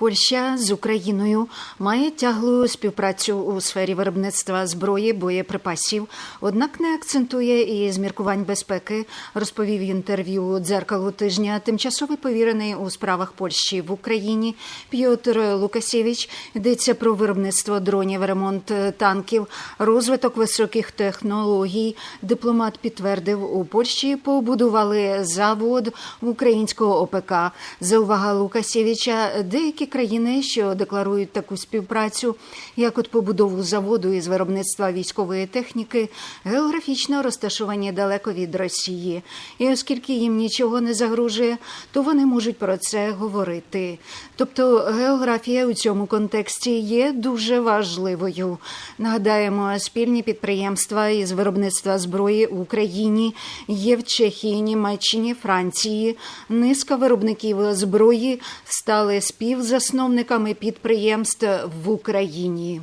Польща з Україною має тяглу співпрацю у сфері виробництва зброї, боєприпасів, однак не акцентує і з міркувань безпеки, розповів інтерв'ю дзеркалу тижня тимчасовий повірений у справах Польщі в Україні П'єтр Лукасєвич. Йдеться про виробництво дронів, ремонт танків, розвиток високих технологій. Дипломат підтвердив, у Польщі побудували завод українського ОПК. Заувага Лукасєвича, деякі країни, що декларують таку співпрацю, як от побудову заводу із виробництва військової техніки, географічно розташовані далеко від Росії. І оскільки їм нічого не загрожує, то вони можуть про це говорити. Тобто географія у цьому контексті є дуже важливою. Нагадаємо, спільні підприємства із виробництва зброї в Україні є в Чехії, Німеччині, Франції. Низка виробників зброї стали співзасновниками підприємств в Україні.